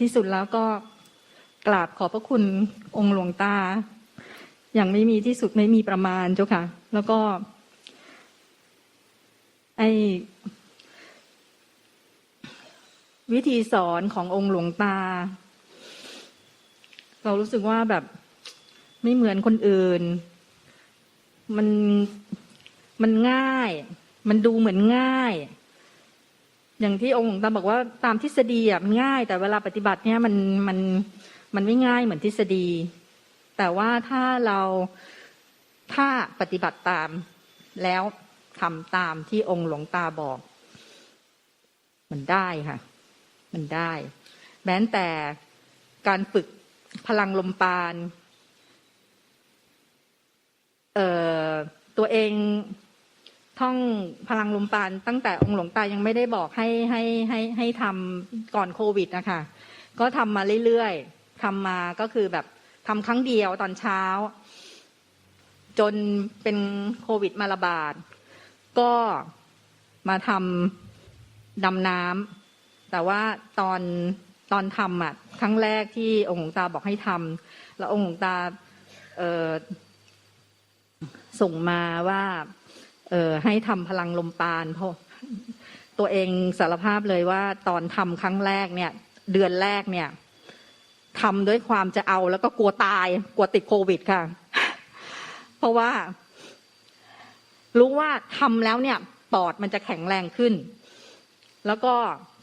ที่สุดแล้วก็กราบขอบพระคุณองค์หลวงตา อย่างไม่มีที่สุดไม่มีประมาณเจ้าค่ะ แล้วก็ ไอวิธีสอนขององค์หลวงตา เรารู้สึกว่าแบบไม่เหมือนคนอื่น มันมันง่าย มันดูเหมือนง่าย อย่างที่องค์หลวงตาบอกว่าตามทฤษฎีอะมันง่าย แต่เวลาปฏิบัติเนี่ยมันมันมันไม่ง่ายเหมือนทฤษฎี แต่ว่าถ้าเราถ้าปฏิบัติตามแล้วทำตามที่องค์หลวงตาบอก มันได้ค่ะ มันได้ แม้แต่การฝึกพลังลมปาน เอ่อตัวเอง ท่องพลังลมปานตั้งแต่องค์หลวงตายังไม่ได้บอกให้ให้ให้ให้ทำก่อนโควิดนะคะก็ทำมาเรื่อยๆทำมาก็คือแบบทำครั้งเดียวตอนเช้า จนเป็นโควิดมาระบาด ก็มาทำดำน้ำแต่ว่าตอนตอนทำอะครั้งแรกที่องค์หลวงตาบอกให้ทำแล้วองค์หลวงตาส่งมาว่า เออให้ทำพลังลมปานเพราะตัวเองสารภาพเลยว่าตอนทำครั้งแรกเนี่ย เดือนแรกเนี่ยทำด้วยความจะเอาแล้วก็กลัวตาย กลัวติดโควิดค่ะ เพราะว่า รู้ว่าทำแล้วเนี่ยปอดมันจะแข็งแรงขึ้น แล้วก็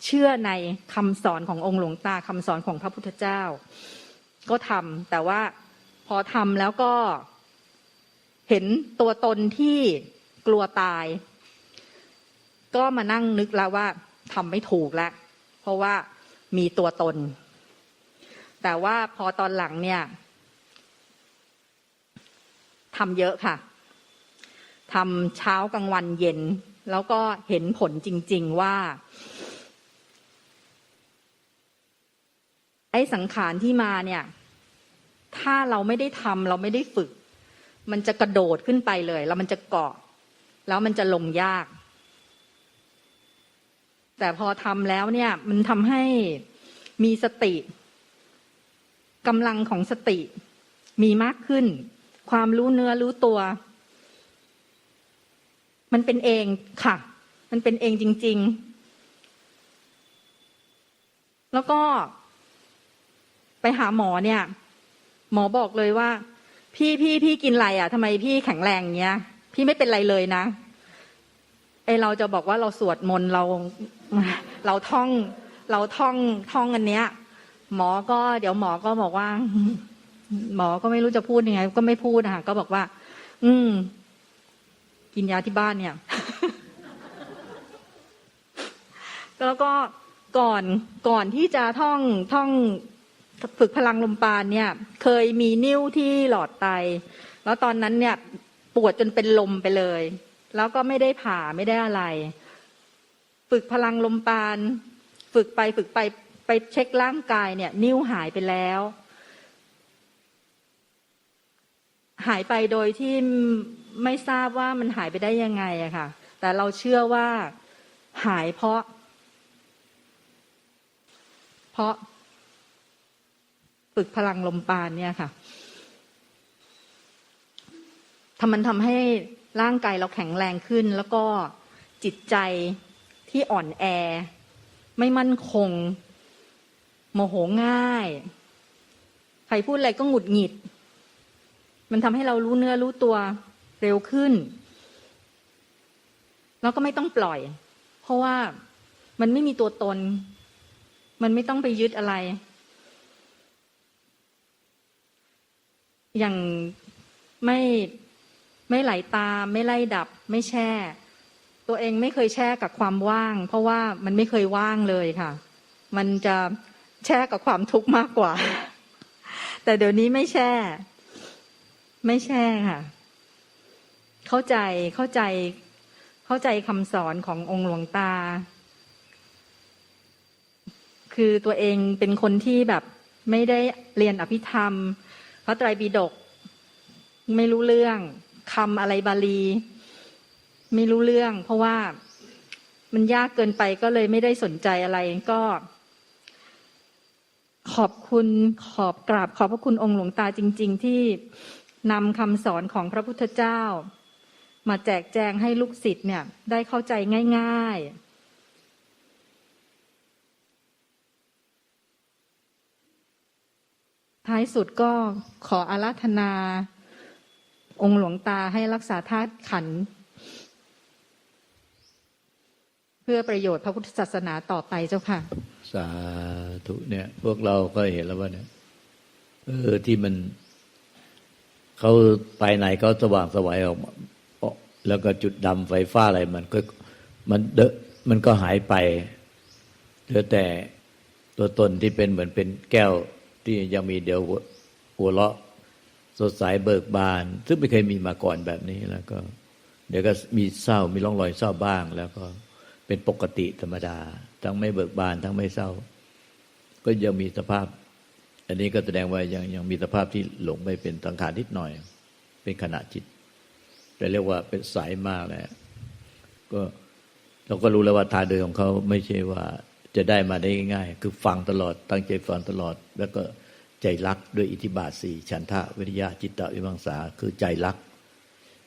เชื่อในคำสอนขององค์หลวงตาคำสอนของพระพุทธเจ้า ก็ทำแต่ว่าพอทำแล้วก็เห็นตัวตนที่ กลัวตาย ก็มานั่งนึกแล้วว่าทำไม่ถูกแล้ว เพราะว่ามีตัวตน แต่ว่าพอตอนหลังเนี่ยทำเยอะค่ะทำเช้ากลางวันเย็น แล้วก็เห็นผลจริง ๆว่า ไอ้สังขารที่มาเนี่ย ถ้าเราไม่ได้ทำเราไม่ได้ฝึก มันจะกระโดดขึ้นไปเลย แล้วมันจะเกาะ แล้วมันจะลงยาก แต่พอทำแล้วเนี่ย มันทำให้มีสติกำลังของสติ มีมากขึ้น ความรู้เนื้อรู้ตัว มันเป็นเองค่ะ มันเป็นเองจริง ๆ แล้วก็ไปหาหมอเนี่ย หมอบอกเลยว่า พี่พี่พี่กินอะไรอะทำไมพี่แข็งแรงเงี้ย พี่ไม่เป็นไรเลยนะไอเราจะบอกว่าเราสวดมนต์เรา เราท่อง เราท่องท่องอันเนี้ย หมอก็ เดี๋ยวหมอก็บอกว่า หมอก็ไม่รู้จะพูดยังไง ก็ไม่พูดนะคะก็บอกว่า อืม กินยาที่บ้านเนี่ย แล้วก็ก่อนก่อนที่จะท่องท่องฝึกพลังลมปานเนี่ย เคยมีนิ้วที่หลอดไต แล้วตอนนั้นเนี่ย ปวดจนเป็นลมไปเลย แล้วก็ไม่ได้ผ่าไม่ได้อะไร ฝึกพลังลมปาน ฝึกไปฝึกไปไปเช็คร่างกายเนี่ย นิ้วหายไปแล้ว หายไปโดยที่ไม่ทราบว่ามันหายไปได้ยังไงอะค่ะ แต่เราเชื่อว่าหายเพราะ เพราะฝึกพลังลมปานเนี่ยค่ะ ทำมันทำให้ร่างกายเราแข็งแรงขึ้น แล้วก็จิตใจที่อ่อนแอ ไม่มั่นคง โมโหง่าย ใครพูดอะไรก็หงุดหงิด มันทำให้เรารู้เนื้อรู้ตัวเร็วขึ้น แล้วก็ไม่ต้องปล่อย เพราะว่ามันไม่มีตัวตน มันไม่ต้องไปยึดอะไร อย่างไม่ ไม่ไหลตาม ไม่ไล่ดับ ไม่แช่ ตัวเองไม่เคยแช่กับความว่าง เพราะว่ามันไม่เคยว่างเลยค่ะ มันจะแช่กับความทุกข์มากกว่า แต่เดี๋ยวนี้ไม่แช่ ไม่แช่ค่ะ เข้าใจเข้าใจ เข้าใจคำสอนขององค์หลวงตา คือตัวเองเป็นคนที่แบบไม่ได้เรียนอภิธรรม พระไตรปิฎกไม่รู้เรื่อง คำอะไรบาลี ไม่รู้เรื่อง เพราะว่ามันยากเกินไปก็เลยไม่ได้สนใจอะไรก็ ขอบคุณขอบกราบ ขอบพระคุณองค์หลวงตาจริง ๆ ที่นำคำสอนของพระพุทธเจ้า มาแจกแจงให้ลูกศิษย์เนี่ย ได้เข้าใจง่าย ๆท้ายสุดก็ขออาราธนา องค์หลวงตาให้รักษาธาตุขัน เพื่อประโยชน์พระพุทธศาสนาต่อไปเจ้าค่ะ สาธุเนี่ย พวกเราก็เห็นแล้วว่าเนี่ยเออที่มันเขาไปไหนเขาสว่างสวัยออกแล้วก็จุดดำไฟฟ้าอะไรมันก็มันเดอะมันก็หายไปเหลือแต่ตัวตนที่เป็นเหมือนเป็นแก้วที่ยังมีเดียวหัวหัวเราะ สดใสเบิกบาน ซึ่งไม่เคยมีมาก่อนแบบนี้แล้วก็ เดี๋ยวก็มีเศร้ามีร่องรอยเศร้าบ้าง แล้วก็เป็นปกติธรรมดา ทั้งไม่เบิกบาน ทั้งไม่เศร้า ก็ยังมีสภาพ อันนี้ก็แสดงว่ายังยังมีสภาพที่หลงไปเป็นสังขารนิดหน่อย เป็นขณะจิตแต่เรียกว่าเป็นสายมากแหละก็เราก็รู้แล้วว่าทางเดินของเขาไม่ใช่ว่าจะได้มาได้ง่ายๆคือฟังตลอดตั้งใจฟังตลอด แล้วก็ ใจรักด้วยอิทธิบาทสี่ฉันทะวิริยะจิตตวิมังสาคือใจรัก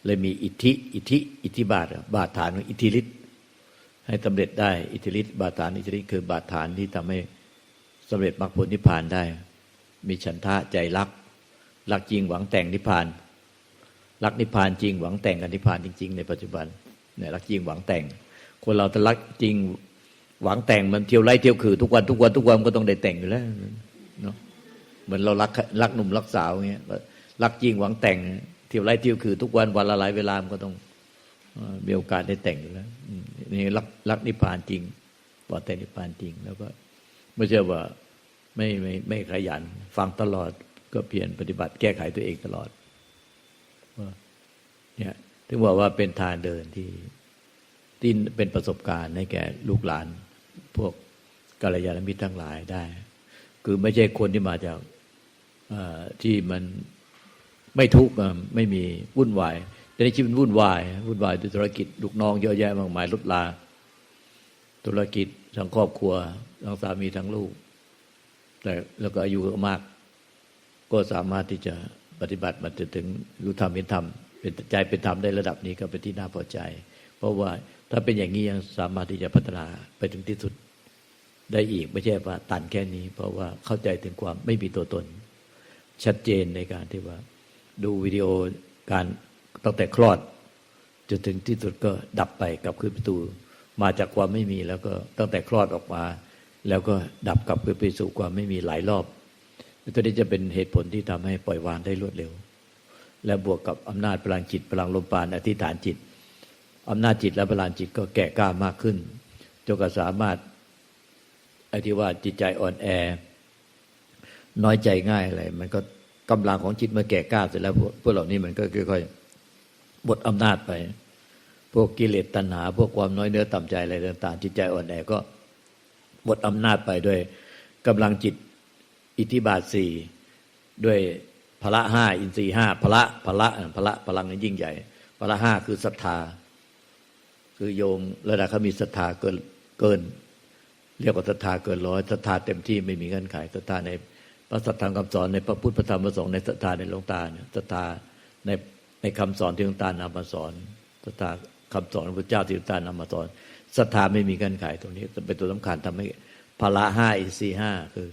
เลยมีอิทธิ อิทธิ อิทธิบาท บาทฐานของอิทธิฤทธิ์ให้สำเร็จได้อิทธิฤทธิ์บาทฐานอิทธิฤทธิ์คือบาทฐานที่ทำให้สำเร็จมรรคผลนิพพานได้ มีฉันทะใจรักรักจริงหวังแต่งนิพพานรักนิพพานจริงหวังแต่งกับนิพพานจริง ๆ ในปัจจุบันเนี่ยรักจริงหวังแต่ง คนเราถ้ารักจริงหวังแต่งมันเที่ยวไล่เที่ยวคือทุกวันทุกวันทุกวันก็ต้องได้แต่งอยู่แล้วเนาะ เหมือนเรารักรักหนุ่มรักสาวเงี้ยรักจริงหวังแต่งเที่ยวไล่เที่ยวคือ ทุกวันวันละหลายเวลามันก็ต้องมีโอกาสได้แต่งอยู่แล้วนี่รักรักนิพพานจริงหวังแต่งนิพพานจริง แล้วก็ไม่ใช่ว่าไม่ไม่ไม่ขยัน ฟังตลอดก็เพียรปฏิบัติแก้ไขตัวเองตลอดเนี่ยถึงบอกว่าเป็นทางเดินที่ที่เป็นประสบการณ์ให้แก่ลูกหลาน พวกกัลยาณมิตรทั้งหลายได้ คือไม่ใช่คนที่มาจาก ที่มันไม่ทุกข์ไม่มีวุ่นวาย แต่ในชีวิตวุ่นวายวุ่นวายด้วยธุรกิจลูกน้องเยอะแยะมากมายลดลา ธุรกิจทั้งครอบครัวทั้งสามีทั้งลูก แต่แล้วก็อายุมาก ก็สามารถที่จะปฏิบัติมาจนถึงรู้ธรรมเป็นธรรมเป็นใจเป็นธรรมได้ระดับนี้ก็เป็นที่น่าพอใจ เพราะว่าถ้าเป็นอย่างนี้ยังสามารถที่จะพัฒนาไปถึงที่สุดได้อีกไม่ใช่ว่าตันแค่นี้ เพราะว่าเข้าใจถึงความไม่มีตัวตน ชัดเจนในการที่ว่า ดูวิดีโอการตั้งแต่คลอด จนถึงที่สุดก็ดับไปกับคืนประตู มาจากความไม่มีแล้วก็ตั้งแต่คลอดออกมา แล้วก็ดับกลับคืนไปสู่ความไม่มีหลายรอบตัวนี้จะเป็นเหตุผลที่ทำให้ปล่อยวางได้รวดเร็ว และบวกกับอำนาจพลังจิตพลังลมปราณอธิษฐานจิตอำนาจจิตและพลังจิตก็แก่กล้ามากขึ้นจนกระสามารถอ้ที่ว่าจิตใจอ่อนแอ น้อยใจง่ายอะไร มันก็กำลังของจิตมาแก่กล้าเสร็จแล้วพวกพวกเหล่านี้มันก็ค่อยๆหมดอำนาจไป พวกกิเลสตัณหา พวกความน้อยเนื้อต่ำใจอะไรต่างๆจิตใจอ่อนแอก็หมดอำนาจไปด้วยกำลังจิตอิทธิบาทสี่ด้วยพละห้าอินทรีห้าพละพละพละพลังนั้นยิ่งใหญ่พละห้าคือศรัทธา คือโยมระดับเขามีศรัทธาเกินเกิน เรียกว่าศรัทธาเกินร้อยศรัทธาเต็มที่ไม่มีเงื่อนไขศรัทธาใน พระสัทธรรมคำสอนในพระพุทธพระธรรมพระสงฆ์ในศรัทธาในหลวงตาเนี่ยศรัทธาในในคำสอนที่หลวงตานำมาสอนศรัทธาคำสอนของพระเจ้าที่หลวงตานำมาสอนศรัทธาไม่มีเงื่อนไขตรงนี้เป็นตัวสำคัญทำให้พละห้าอินทรีห้าคือ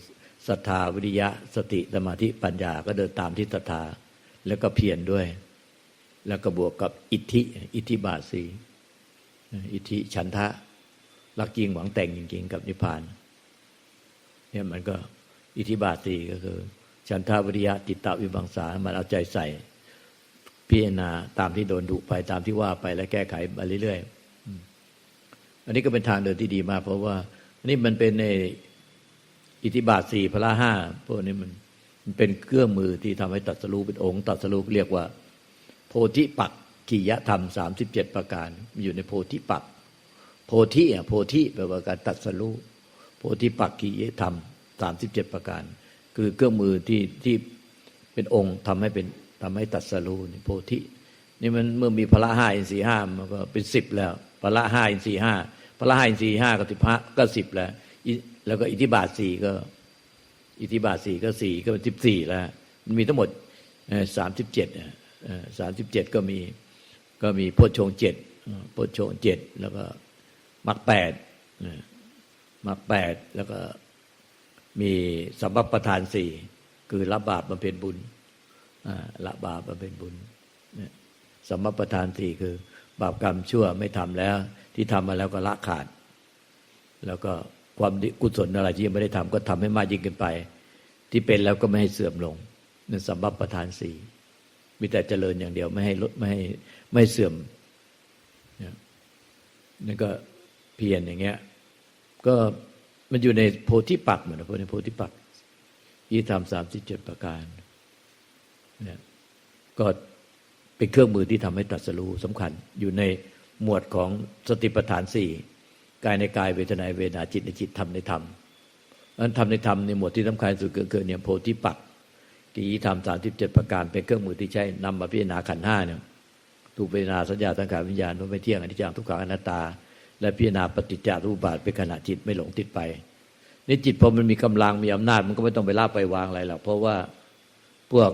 ศรัทธาวิริยะสติสมาธิปัญญาก็เดินตามที่ศรัทธาแล้วก็เพียรด้วย แล้วก็บวกกับอิทธิ อิทธิบาทสีอิทธิฉันทะรักจริงหวังแต่งจริงๆ กับนิพพานเนี่ยมันก็ อิทธิบาทสีก็คือ ฉันทาวิริยะจิตตวิบังสา มันเอาใจใส่ พิจารณาตามที่โดนดุไปตามที่ว่าไปแล้วแก้ไขไปเรื่อยๆอันนี้ก็เป็นทางเดินที่ดีมาก เพราะว่า อันนี้มันเป็นในอิทธิบาทสี่พละห้าพวกนี้มันมันเป็นเครื่องมือที่ทำให้ตัดสรู้เป็นองค์ตัดสรู้เรียกว่า โพธิปักกิยธรรมสามสิบเจ็ดประการมันอยู่ในโพธิปักโพธิอะโพธิแปลว่าการตัดสรู้โพธิปักกิยธรรม สามสิบเจ็ดประการ คือเครื่องมือที่ที่เป็นองค์ทำให้เป็นทำให้ตัดสรู้นี่โพธิ นี่มันเมื่อมีพละห้าอินทรีห้ามันก็เป็นสิบแล้วพละห้าอินทรีห้าพละห้าอินทรีห้าก็สิบห้าก็สิบแล้วแล้วก็อิทธิบาทสี่ก็ อิทธิบาทสี่ก็สี่ก็เป็นสิบสี่แล้วมันมีทั้งหมดสามสิบเจ็ดสามสิบเจ็ดก็มีก็มีโพชฌงเจ็ดโพชฌงเจ็ดแล้วก็มรรคแปดมรรคแปดแล้วก็ มีสัมปประธานสี่คือละบาปมาเป็นบุญอ่าละบาปมาเป็นบุญเนี่ยสัมปประธานสี่คือบาปกรรมชั่วไม่ทำแล้ว ที่ทำมาแล้วก็ละขาด แล้วก็ความกุศลอะไรที่ยังไม่ได้ทำก็ทำให้มากยิ่งขึ้นไป ที่เป็นแล้วก็ไม่ให้เสื่อมลงนั่นสัมบัปประธานสี่มีแต่เจริญอย่างเดียวไม่ให้ลดไม่ให้ไม่เสื่อมเนี่ยนั่นก็เพียรอย่างเงี้ย ก็ มันอยู่ในโพธิปักษ์เหมือนในโพธิปักษ์ยี่ธรรมสามสิบเจ็ดประการเนี่ยก็เป็นเครื่องมือที่ทำให้ตรัสรู้สำคัญ อยู่ในหมวดของสติปัฏฐานสี่กายในกายเวทนาเวทนาจิตในจิตธรรมในธรรมนั้นธรรมในธรรมในหมวดที่สำคัญสุดก็คือเนี่ยโพธิปักษ์กิริธรรมสามสิบเจ็ดประการ เป็นเครื่องมือที่ใช้นำมาพิจารณาขันธ์ห้าเนี่ยถูกพิจารณาสัญญาสังขารวิญญาณว่าไม่เที่ยงอนิจจังทุกขังอนัตตา และพิจารณาปฏิจจารุปบาทเป็นขณะจิตไม่หลงติดไปนี่จิตพอมันมีกำลังมีอำนาจมันก็ไม่ต้องไปล่าไปวางอะไรหรอกเพราะว่าพวก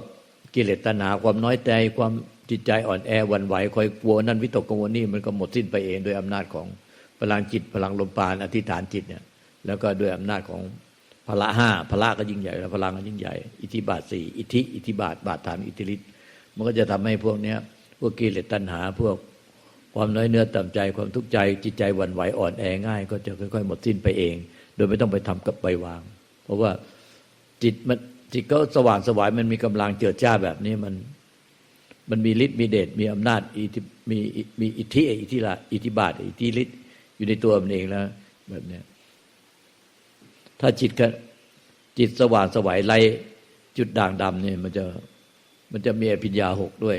กิเลสตัณหาความน้อยใจความจิตใจอ่อนแอวันไหวคอยกลัวนั่นวิตกกังวลนี่มันก็หมดสิ้นไปเองโดยอำนาจของพลังจิตพลังลมปราณอธิษฐานจิตเนี่ยแล้วก็ด้วยอำนาจของพละห้าพละก็ยิ่งใหญ่แล้วพลังก็ยิ่งใหญ่ อิทธิบาทสี่อิทธิอิทธิบาทบาทฐานอิทธิฤทธิ์มันก็จะทำให้พวกเนี้ยพวกกิเลสตัณหาพวก ความน้อยเนื้อต่ำใจความทุกข์ใจ จิตใจหวั่นไหวอ่อนแอง่าย ก็จะค่อยๆ หมดสิ้นไปเอง โดยไม่ต้องไปทำกับไปวาง เพราะว่าจิตมันจิตก็สว่างสวายมันมีกำลังเจิดจ้าแบบนี้มัน มันมีฤทธิ์มีเดชมีอำนาจอิทธิมีมีอิทธิอิทธิละอิทธิบาทอิทธิฤทธิ์อยู่ในตัวมันเองแล้วแบบเนี้ยถ้าจิตก็จิตสว่างสวายไรจุดด่างดำเนี่ยมันจะมันจะมีอภิญญาหกด้วย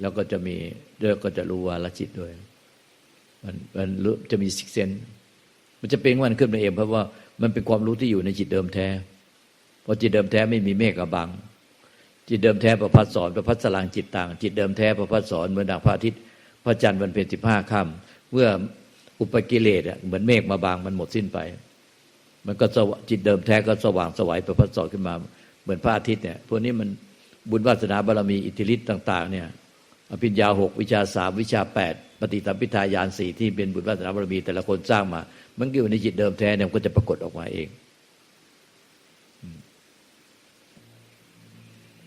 แล้วก็จะมี เรื่องก็จะรู้ว่าละจิตด้วย มันมันรู้จะมีสิกเซนมันจะเป็นวันขึ้นมาเองเพราะว่ามันเป็นความรู้ที่อยู่ในจิตเดิมแท้เพราะจิตเดิมแท้ไม่มีเมฆบัง จิตเดิมแท้ประพัดสอนประพัดสลางจิตต่าง จิตเดิมแท้ประพัดสอนเหมือนดังพระอาทิตย์พระจันทร์วันเพ็ญสิบห้าค่ำเมื่ออุปกิเลสเหมือนเมฆมาบางมันหมดสิ้นไป มันก็จิตเดิมแท้ก็สว่างสวัยประพัดสอนขึ้นมา เหมือนพระอาทิตย์เนี่ยพวกนี้มันบุญวาสนาบารมีอิทธิฤทธิ์ต่าง ๆ เนี่ย อภิญญาหกวิชาสามวิชาแปดปฏิสัมพิทายานสี่ที่เป็นบุญวาสนาบารมีแต่ละคนสร้างมา มันก็อยู่ในจิตเดิมแท้เนี่ยก็จะปรากฏออกมาเอง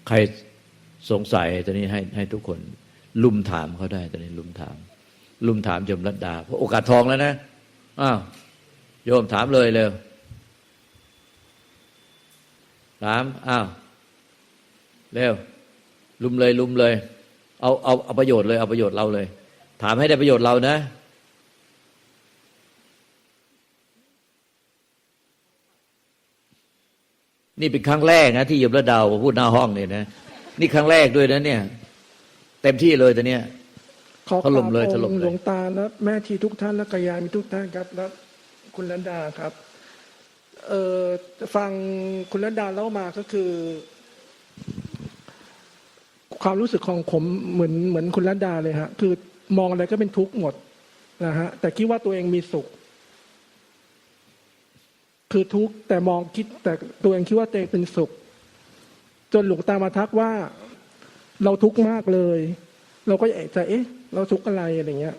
ใครสงสัยตอนนี้ให้ให้ทุกคนลุมถามเขาได้ตอนนี้ลุมถาม ลุมถามโยมรัตดาเพราะโอกาสทองแล้วนะอ้าวโยมถามเลยเลยถามอ้าวเร็วลุมเลยลุมเลย เอาเอาเอาประโยชน์เลยเอาประโยชน์เราเลย ถามให้ได้ประโยชน์เรานะ นี่เป็นครั้งแรกนะที่โยมระดาวพูดหน้าห้องเนี่ยนะ นี่ครั้งแรกด้วยนะเนี่ย เต็มที่เลยตอนเนี้ยขอถล่มเลยกราบถล่มเลยองค์หลวงตาและแม่ทีทุกท่านและกายามีทุกท่านครับ และคุณลันดาครับ เอ่อฟังคุณลันดาเล่ามาก็คือ ความรู้สึกของผมเหมือนเหมือนคุณลันดาเลยฮะคือมองอะไรก็เป็นทุกข์หมดนะฮะแต่คิดว่าตัวเองมีสุข คือทุกข์แต่มองคิดแต่ตัวเองคิดว่าตัวเองเป็นสุข จนหลวงตามาทักว่า เราทุกข์มากเลย เราก็เอะใจเอ๊ะ เราทุกข์อะไรอะไรเงี้ย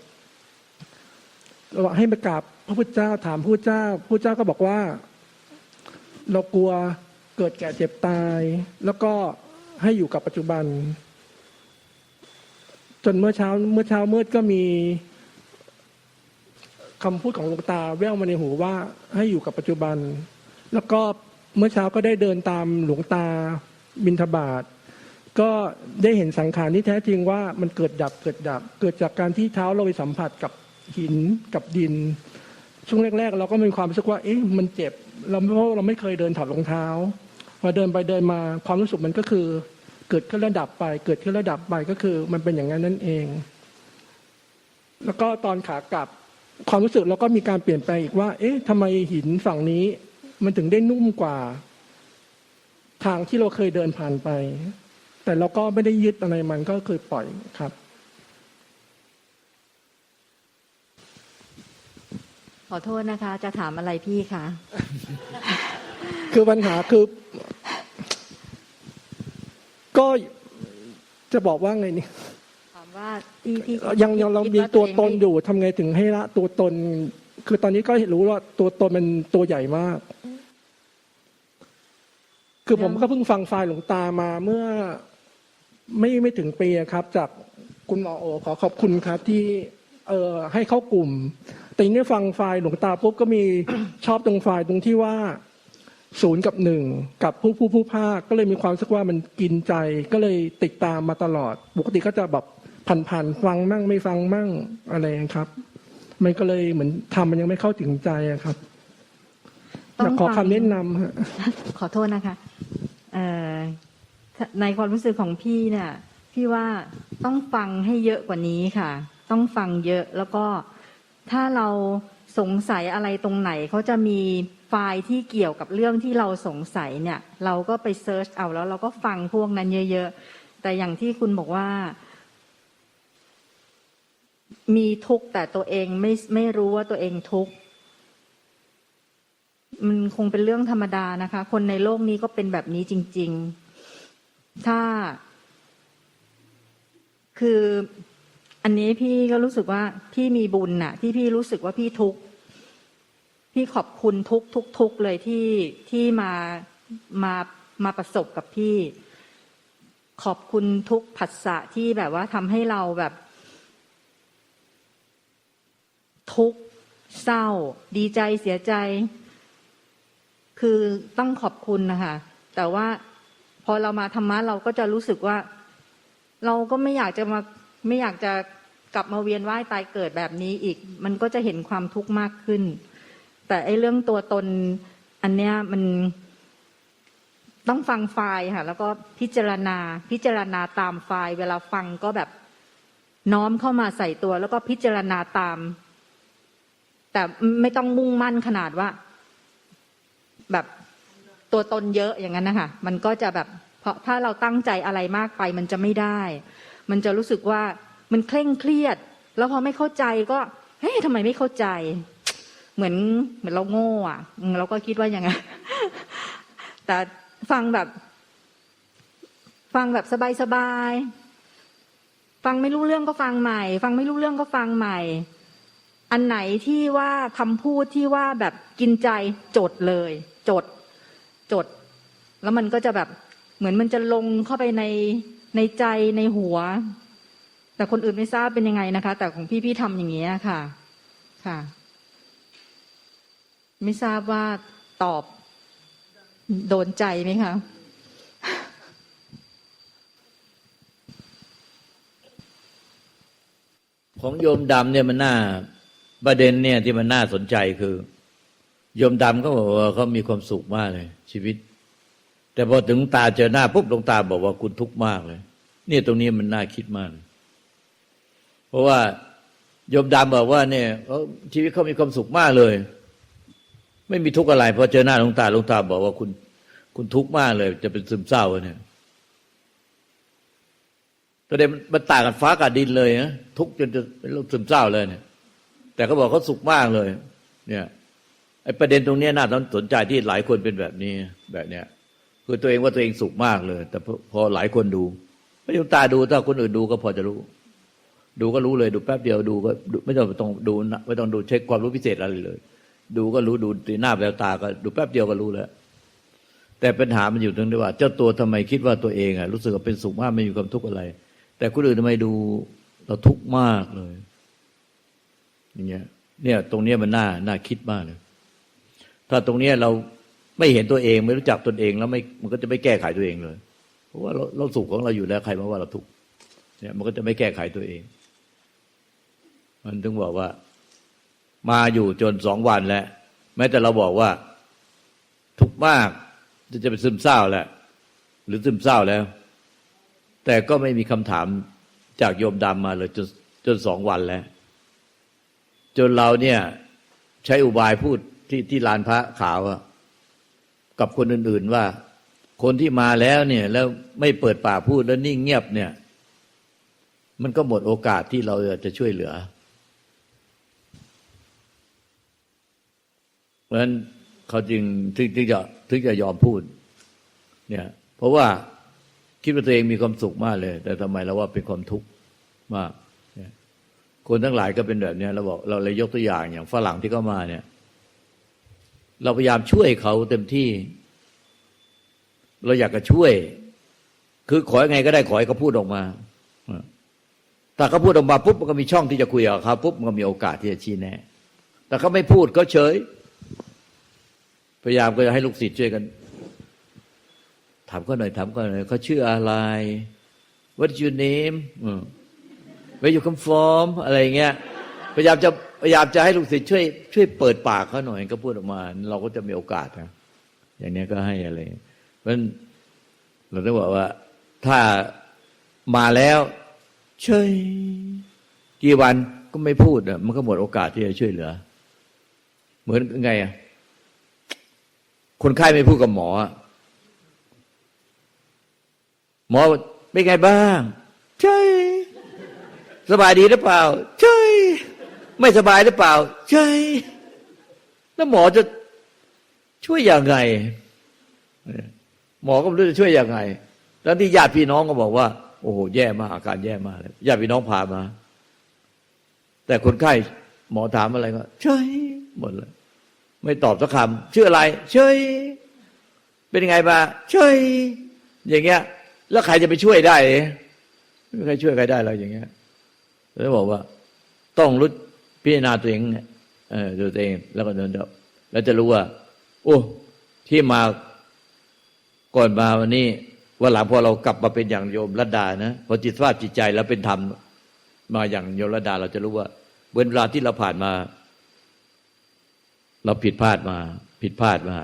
เราบอกให้ไปกราบพระพุทธเจ้าถามพระพุทธเจ้าพระพุทธเจ้าก็บอกว่า เรากลัวเกิดแก่เจ็บตาย แล้วก็ให้อยู่กับปัจจุบัน จนเมื่อเช้าเมื่อเช้ามืดก็มีคำพูดของหลวงตาแว่วมาในหูว่าให้อยู่กับปัจจุบัน แล้วก็เมื่อเช้าก็ได้เดินตามหลวงตาบินทบาทก็ได้เห็นสังขารที่แท้จริงว่ามันเกิดดับเกิดดับ เกิดจากการที่เท้าเราไปสัมผัสกับหินกับดิน ช่วงแรก ๆ เราก็มีความรู้สึกว่าเอ๊ะมันเจ็บ เราเพราะเราไม่เคยเดินถอดรองเท้า พอเดินไปเดินมาความรู้สึกมันก็คือ เกิดขึ้นระดับไป เกิดขึ้นระดับไปก็คือ มันเป็นอย่างนั้นนั่นเอง แล้วก็ตอนขากลับความรู้สึกเราก็มีการเปลี่ยนแปลงอีกว่า เอ๊ะทำไมหินฝั่งนี้ มันถึงได้นุ่มกว่า ทางที่เราเคยเดินผ่านไป แต่เราก็ไม่ได้ยึดอะไรมันก็คือปล่อยครับ ขอโทษนะคะ จะถามอะไรพี่คะ คือปัญหาคือ ก็จะบอกว่าไงนี่ถามว่าที่ที่ยังยังเราคิดมีว่าตัวเงตนไม่อยู่ทำไงถึงให้ละตัวตน คือตอนนี้ก็รู้ว่าตัวตนมันตัวใหญ่มาก คือผมก็เพิ่งฟังไฟล์หลวงตามาเมื่อไม่ไม่ถึงปีอะครับ จากคุณหมอโอขอขอบคุณครับที่ เอ่อให้เข้ากลุ่ม แต่ทีนี้ฟังไฟล์หลวงตาปุ๊บก็มีชอบตรงไฟล์ตรงที่ว่า ศูนย์กับหนึ่งกับผู้ผู้ผู้ภาคก็เลยมีความรู้สึกว่ามันกินใจก็เลยติดตามมาตลอด ปกติก็จะแบบผ่านๆฟังมั่งไม่ฟังมั่งอะไรครับ มันก็เลยเหมือนทำมันยังไม่เข้าถึงใจอะครับอยากขอคำแนะนำฮะขอโทษนะคะเอ่อในความรู้สึกของพี่เนี่ยพี่ว่าต้องฟังให้เยอะกว่านี้ค่ะ ต้องฟังเยอะแล้วก็ถ้าเราสงสัยอะไรตรงไหนเขาจะมี ไฟล์ที่เกี่ยวกับเรื่องที่เราสงสัยเนี่ย เราก็ไปเซิร์ชเอาแล้วเราก็ฟังพวกนั้นเยอะ ๆ แต่อย่างที่คุณบอกว่า มีทุกข์แต่ตัวเองไม่ไม่รู้ว่าตัวเองทุกข์มันคงเป็นเรื่องธรรมดานะคะ คนในโลกนี้ก็เป็นแบบนี้จริง ๆ ถ้า คือ อันนี้พี่ก็รู้สึกว่าพี่มีบุญน่ะ ที่พี่รู้สึกว่าพี่ทุกข์ พี่ขอบคุณทุกทุกทุกเลยที่ที่มามามาประสบกับพี่ ขอบคุณทุกผัสสะที่แบบว่าทำให้เราแบบ ทุกข์เศร้า ดีใจเสียใจ คือต้องขอบคุณนะคะแต่ว่าพอเรามาธรรมะเราก็จะรู้สึกว่า เราก็ไม่อยากจะมาไม่อยากจะกลับมาเวียนว่ายตายเกิดแบบนี้อีก มันก็จะเห็นความทุกข์มากขึ้น แต่ไอ้เรื่องตัวตนอันเนี้ยมันต้องฟังไฟล์ค่ะ แล้วก็พิจารณาพิจารณาตามไฟล์ เวลาฟังก็แบบน้อมเข้ามาใส่ตัว แล้วก็พิจารณาตาม แต่ไม่ต้องมุ่งมั่นขนาดว่า แบบตัวตนเยอะอย่างนั้นนะคะมันก็จะแบบ เพราะถ้าเราตั้งใจอะไรมากไป มันจะไม่ได้ มันจะรู้สึกว่ามันเคร่งเครียด แล้วพอไม่เข้าใจก็เฮ้ยทำไมไม่เข้าใจ เหมือนเหมือนเราโง่อะเราก็คิดว่าอย่างนั้นแต่ฟังแบบ ฟังแบบสบายๆฟังไม่รู้เรื่องก็ฟังใหม่ ฟังไม่รู้เรื่องก็ฟังใหม่ อันไหนที่ว่าคำพูดที่ว่าแบบกินใจจดเลย จด จด แล้วมันก็จะแบบเหมือนมันจะลงเข้าไปในในใจในหัว แต่คนอื่นไม่ทราบเป็นยังไงนะคะ แต่ของพี่พี่ทำอย่างนี้ยค่ะ ค่ะ ไม่ทราบว่าตอบโดนใจไหมคะของโยมดำเนี่ยมันน่าประเด็นเนี่ยที่มันน่าสนใจคือ โยมดำก็บอกว่าเขามีความสุขมากเลย ชีวิต แต่พอถึงตาเจอหน้าปุ๊บหลวงตาบอกว่าคุณทุกข์มากเลย เนี่ยตรงนี้มันน่าคิดมากเเพราะว่าโยมดำบอกว่าเนี่ยเขาชีวิตเขามีความสุขมากเลย ไม่มีทุกข์อะไรพอเจอหน้าหลวงตาหลวงตาบอกว่าคุณคุณทุกข์มากเลย จะเป็นซึมเศร้าเนี่ยประเด็นมันต่างกันฟ้ากับดินเลยนะทุกข์จนจะเป็นโรคซึมเศร้าเลยเนี่ย แต่เขาบอกเขาสุขมากเลย เนี่ยไอประเด็นตรงนี้น่าสนใจที่หลายคนเป็นแบบนี้แบบเนี้ยคือตัวเองว่าตัวเองสุขมากเลย แต่พอหลายคนดูไม่ต้องตาดูถ้าคนอื่นดูก็พอจะรู้ ดูก็รู้เลยดูแป๊บเดียวดูก็ไม่ต้องต้องดูไม่ต้องดูเช็คความรู้พิเศษอะไรเลย ดูก็รู้ดูตีหน้าแววตาก็ดูแป๊บเดียวก็รู้แล้ว แต่ปัญหามันอยู่ตรงที่ว่า เจ้าตัวทำไมคิดว่าตัวเองอะรู้สึกว่าเป็นสุขมากไม่มีความทุกข์อะไร แต่คนอื่นทำไมดูเราทุกข์มากเลย อย่างเงี้ย เนี่ย ตรงเนี้ยมันน่าน่าคิดมากเลยถ้าตรงเนี้ยเราไม่เห็นตัวเองไม่รู้จักตนเองแล้วไม่มันก็จะไม่แก้ไขตัวเองเลย เพราะว่าเราเราสุขของเราอยู่แล้วใครมาว่าเราทุกข์เนี่ย มันก็จะไม่แก้ไขตัวเอง มันถึงบอกว่า มาอยู่จนสองวันแล้ว แม้แต่เราบอกว่า ทุกข์มากจะจะเป็นซึมเศร้าแล้วหรือซึมเศร้าแล้ว แต่ก็ไม่มีคำถามจากโยมดำมาเลยจนจนสองวันแล้ว จนเราเนี่ย ใช้อุบายพูดที่ที่ลานพระขาวอะกับคนอื่น ๆว่า คนที่มาแล้วเนี่ย แล้วไม่เปิดปากพูดแล้วนิ่งเงียบเนี่ย มันก็หมดโอกาสที่เราจะช่วยเหลือ เพราะฉะนั้นเขาจึงถึงถึงจะถึงจะยอมพูด เนี่ย เพราะว่าคิดว่าตัวเองมีความสุขมากเลย แต่ทำไมเราว่าเป็นความทุกข์มากคนทั้งหลายก็เป็นแบบนี้เราบอกเราเลยยกตัวอย่างอย่างฝรั่งที่เข้ามาเนี่ย เราพยายามช่วยเขาเต็มที่ เราอยากจะช่วย คือขอยังไงก็ได้ขอให้เขาพูดออกมาถ้าเขาพูดออกมาปุ๊บมันก็มีช่องที่จะคุยกับเขาปุ๊บมันก็มีโอกาสที่จะชี้แนะแต่เขาไม่พูดก็เฉย ยายามก็จะให้ลูกศิษย์ช่วยกัน ถามก็หน่อยถามก็หน่อยเขาชื่ออะไร What's your name Where you come from อะไรเงี้ยพยายามจะพยายามจะให้ลูกศิษย์ช่วยช่วยเปิดปากเขาหน่อยก็พูดออกมา เราก็จะมีโอกาสนะอย่างเนี้ยก็ให้อะไรเพราะฉะนั้นเราต้องบอกว่า ถ้ามาแล้วช่วยกี่วันก็ไม่พูดมันก็หมดโอกาสที่จะช่วยเหลือ เหมือนไงอะ คนไข้ไม่พูดกับหมอ หมอเป็นไงบ้าง ใช่ สบายดีหรือเปล่า ใช่ ไม่สบายหรือเปล่า ใช่ แล้วหมอจะช่วยยังไง หมอก็ไม่รู้จะช่วยยังไง แล้วที่ญาติพี่น้องก็บอกว่า โอ้โหแย่มากอาการแย่มากเลยญาติพี่น้องพามา แต่คนไข้หมอถามอะไรก็เฉยหมดเลย ไม่ตอบสักคำชื่ออะไร เฉยเป็นยังไงบ้าเฉยอย่างเงี้ย แล้วใครจะไปช่วยได้ไม่มีใครช่วยใครได้เลยอย่างเงี้ยเลยบอกว่า ต้องรู้พิจารณาตัวเองเออดูตัวเอง แล้วก็เดินเดาแล้วจะรู้ว่า โอ้ ที่มาก่อนมาวันนี้วันหลังพอเรากลับมาเป็นอย่างโยมรัตดานะพอจิตสภาพจิตใจแล้วเป็นธรรมมาอย่างโยมรัตดาเราจะรู้ว่าเวลาที่เราผ่านมา เราผิดพลาดมาผิดพลาดมา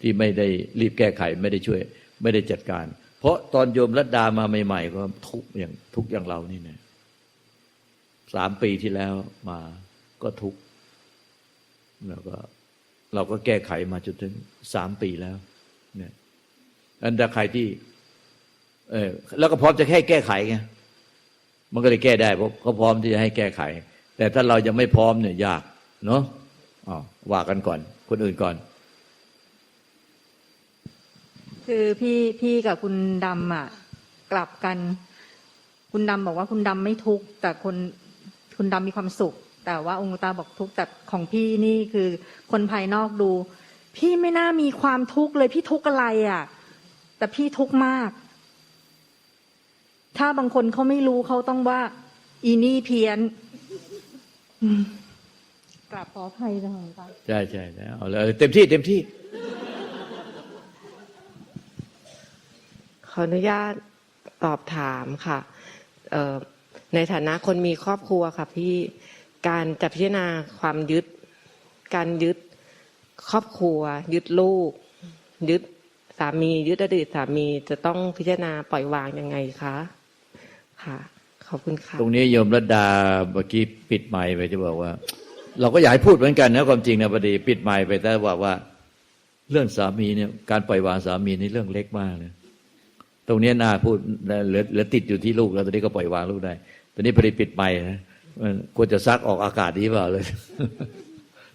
ที่ไม่ได้รีบแก้ไขไม่ได้ช่วย ไม่ได้จัดการ เพราะตอนโยมรัตดามาใหม่ๆก็ทุกอย่างทุกอย่างเรานี่เนี่ยสามปีที่แล้วมาก็ทุกแล้วก็ เราก็แก้ไขมาจนถึงสามปีแล้ว เนี่ยอันถ้าใครที่ เออแล้วก็พร้อมจะแค่แก้ไขไงมันก็เลยแก้ได้เพราะเขาพร้อมที่จะให้แก้ไข แต่ถ้าเรายังไม่พร้อมเนี่ยยากเนาะ อ๋อว่ากันก่อน คนอื่นก่อน คือพี่พี่กับคุณดำอะ กลับกัน คุณดำบอกว่าคุณดำไม่ทุกข์แต่คนคุณดำมีความสุข แต่ว่าองค์ตาบอกทุกข์แต่ของพี่นี่คือคนภายนอกดู พี่ไม่น่ามีความทุกข์เลยพี่ทุกข์อะไรอะ แต่พี่ทุกข์มาก ถ้าบางคนเขาไม่รู้เขาต้องว่า อีนี่เพี้ยน อืม กราบขออภัยนะหลวงตาใช่ใช่แล้วเอาเลยเต็มที่เต็มที่ ขออนุญาตตอบถามค่ะเอ่อในฐานะคนมีครอบครัวค่ะพี่การจะพิจารณาความยึด การยึดครอบครัว ยึดลูก ยึดสามียึดอดีตสามีจะต้องพิจารณาปล่อยวางยังไงคะค่ะ ขอบคุณค่ะ ตรงนี้โยมรัตดาเมื่อกี้ปิดไมค์ไปจะบอกว่า เราก็อยากให้พูดเหมือนกันนะความจริงนะพอดีปิดไมค์ไปแต่บอกว่า เรื่องสามีเนี่ย การปล่อยวางสามีนี่เรื่องเล็กมากเลยตรงนี้น่าพูดเหลือเหลือติดอยู่ที่ลูกแล้วตอนนี้ก็ปล่อยวางลูกได้ตอนนี้พอดีปิดไมค์นะควรจะซักออกอากาศดีเปล่าเลย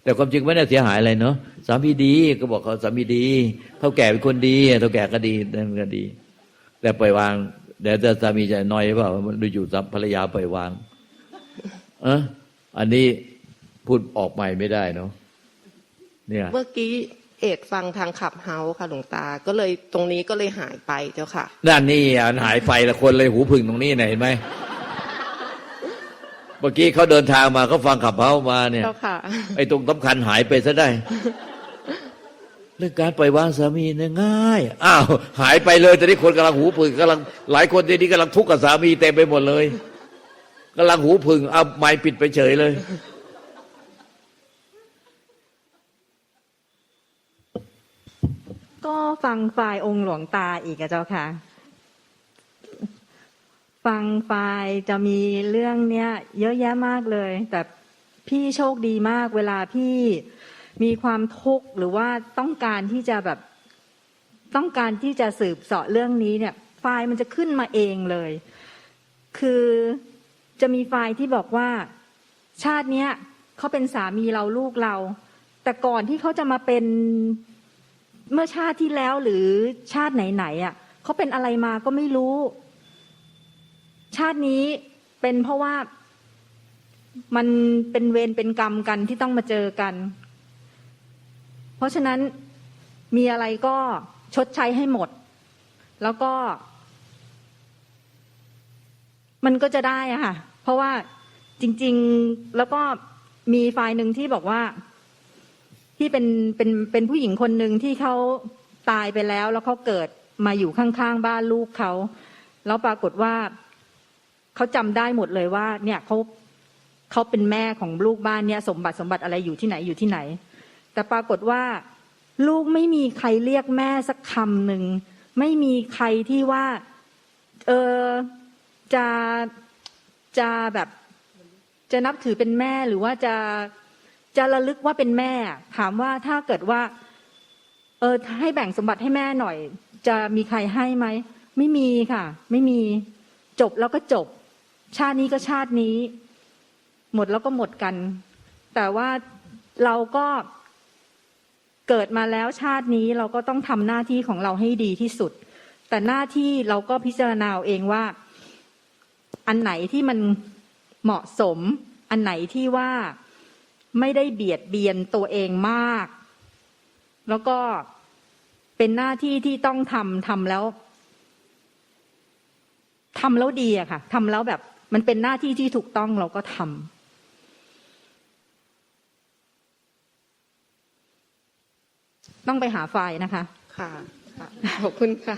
แต่ความจริงไม่ได้เสียหายอะไรเนาะสามีดีก็บอกเขาสามีดีเท่าแก่เป็นคนดีเท่าแก่ก็ดีนั่นก็ดี แต่ปล่อยวางแต่ถ้าสามีจะน้อยเปล่ามันดูอยู่ภรรยาปล่อยวาง เอออันนี้ พูดออกใหม่ไม่ได้เนาะเนี่ยเมื่อกี้เอกฟังทางขับเฮาส์ค่ะหลวงตา ก็เลยตรงนี้ก็เลยหายไปเจ้าค่ะ ด้านนี้อะหายไปละคนเลยหูพึ่งตรงนี้เนี่ยเห็นไหมเมื่อกี้เขาเดินทางมาเขาฟังขับเฮามาเนี่ยเจ้าค่ะไอ้ตรงสำคัญหายไปซะได้ เรื่องการปล่อยวางสามีเนี่ยง่ายอ้าวหายไปเลยตอนนี้คนกำลังหูผึ่งกำลังหลายคนทีนี้กำลังทุกข์กับสามีเต็มไปหมดเลยกำลังหูผึ่งเอาไม้ปิดไปเฉยเลย ก็ฟังฝ่ายองค์หลวงตาอีกอะเจ้าค่ะ ฟังฝ่ายจะมีเรื่องเนี้ยเยอะแยะมากเลย แต่พี่โชคดีมากเวลาพี่มีความทุกข์หรือว่าต้องการที่จะแบบต้องการที่จะสืบเสาะเรื่องนี้เนี่ย ไฟล์มันจะขึ้นมาเองเลย คือจะมีไฟล์ที่บอกว่า ชาติเนี้ยเขาเป็นสามีเราลูกเรา แต่ก่อนที่เขาจะมาเป็น เมื่อชาติที่แล้วหรือชาติไหนๆอะเขาเป็นอะไรมาก็ไม่รู้ ชาตินี้เป็นเพราะว่ามันเป็นเวรเป็นกรรมกันที่ต้องมาเจอกัน เพราะฉะนั้นมีอะไรก็ชดใช้ให้หมด แล้วก็ มันก็จะได้อะค่ะ เพราะว่าจริง ๆ แล้วก็มีฝ่ายหนึ่งที่บอกว่า ที่เป็นเป็นเป็นผู้หญิงคนหนึ่งที่เขาตายไปแล้ว แล้วเขาเกิดมาอยู่ข้างๆบ้านลูกเขาแล้วปรากฏว่าเขาจำได้หมดเลยว่า เนี่ยเขาเขาเป็นแม่ของลูกบ้านเนี่ย สมบัติสมบัติอะไรอยู่ที่ไหนอยู่ที่ไหน แต่ปรากฏว่า ลูกไม่มีใครเรียกแม่สักคำหนึ่งไม่มีใครที่ว่า เออจะจะแบบ จะนับถือเป็นแม่หรือว่าจะ จะระลึกว่าเป็นแม่ ถามว่าถ้าเกิดว่า เออให้แบ่งสมบัติให้แม่หน่อย จะมีใครให้ไหมไม่มีค่ะ ไม่มีจบแล้วก็จบ ชาตินี้ก็ชาตินี้ หมดแล้วก็หมดกัน แต่ว่าเราก็เกิดมาแล้วชาตินี้เราก็ต้องทำหน้าที่ของเราให้ดีที่สุด แต่หน้าที่เราก็พิจารณาเอาเองว่า อันไหนที่มันเหมาะสม อันไหนที่ว่า ไม่ได้เบียดเบียนตัวเองมาก แล้วก็เป็นหน้าที่ที่ต้องทำทำแล้วทำแล้วดีอะค่ะทำแล้วแบบ มันเป็นหน้าที่ที่ถูกต้องเราก็ทำต้องไปหาไฟล์นะคะ ค่ะค่ะขอบคุณค่ะ